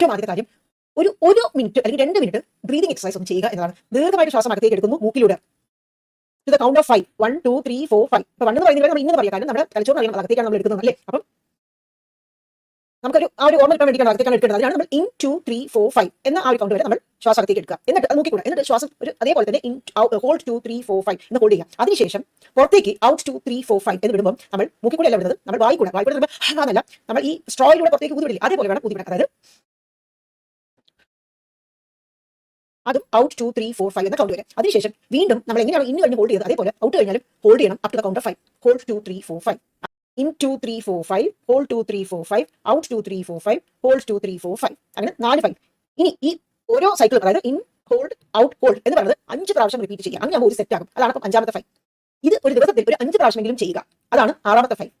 ഏറ്റവും ആദ്യത്തെ കാര്യം ഒരു ഒരു മിനിറ്റ് അല്ലെങ്കിൽ രണ്ട് മിനിറ്റ് ബ്രീതിങ് എക്സസൈസ് ഒന്ന് ചെയ്യുക എന്നതാണ്. ദീർഘമായിട്ട് ശ്വാസം അകത്തേക്ക് എടുക്കുന്നു മൂക്കിലൂടെ. To the count of five one two three four five ഇപ്പൊ വൺ എന്ന് പറയുന്നത് നമ്മൾ ഇങ്ങനെ പറയാം. കാരണം നമ്മുടെ തലച്ചോറ് അറിയാം അകത്തേക്കാണ് നമ്മൾ എടുക്കുന്നത് അല്ലേ? അപ്പം നമുക്കൊരു ആ ഒരു ഓർമ്മ കിട്ടാൻ വേണ്ടിയിട്ടാണ് അകത്തേക്കാണ് എടുക്കുന്നത് അതിനാണ് നമ്മൾ in two three four five എന്ന ആ ഒരു കൗണ്ട് വരെ നമ്മൾ ശ്വാസം അകത്തേക്ക് എടുക്കുക. എന്നിട്ട് അത് എന്നിട്ട് ശ്വാസം ഒരു അതേപോലെ തന്നെ in hold two three four five എന്ന് ഹോൾഡ് ചെയ്യുക. അതിനുശേഷം പുറത്തേക്ക് out two three four five എന്ന് വിടുമ്പോൾ നമ്മൾ മുക്കിക്കൂടെ അല്ല വിടുന്നത്. നമ്മൾ വായിക്കൂടാ? വായിക്കൂടെ വായി കൂടെ നമ്മൾ എന്നല്ല നമ്മൾ ഈ സ്ട്രോയിലൂടെ പുറത്തേക്ക് ഊതിവിടില്ല അതേപോലെ വേണം ഊതിവിടാൻ. അതായത് അതും out two three four five എന്ന കൗണ്ട് വരെ. അതിനുശേഷം വീണ്ടും നമ്മൾ എങ്ങനെയാണ് ഇന്ന് കഴിഞ്ഞ് ഹോൾഡ് ചെയ്തത് അതേപോലെ ഔട്ട് കഴിഞ്ഞാലും ഹോൾഡ് ചെയ്യണം up to the count five hold two three four five in two three four five hold two three four five out two three four five hold two three four five അങ്ങനെ നാല് five ഇനി ഈ ഓരോ സൈക്കിളും അതായത് in hold out hold എന്ന് പറയുന്നത് അഞ്ച് പ്രാവശ്യം റിപ്പീറ്റ് ചെയ്യുക. അങ്ങനെ ഒരു സെറ്റ് ആകും അതാണ് അഞ്ചാമത്തെ ഫൈവ് ഇത് ഒരു ദിവസത്തിൽ ഒരു അഞ്ച് പ്രാവശ്യമെങ്കിലും ചെയ്യുക. അതാണ് ആറാമത്തെ ഫൈവ്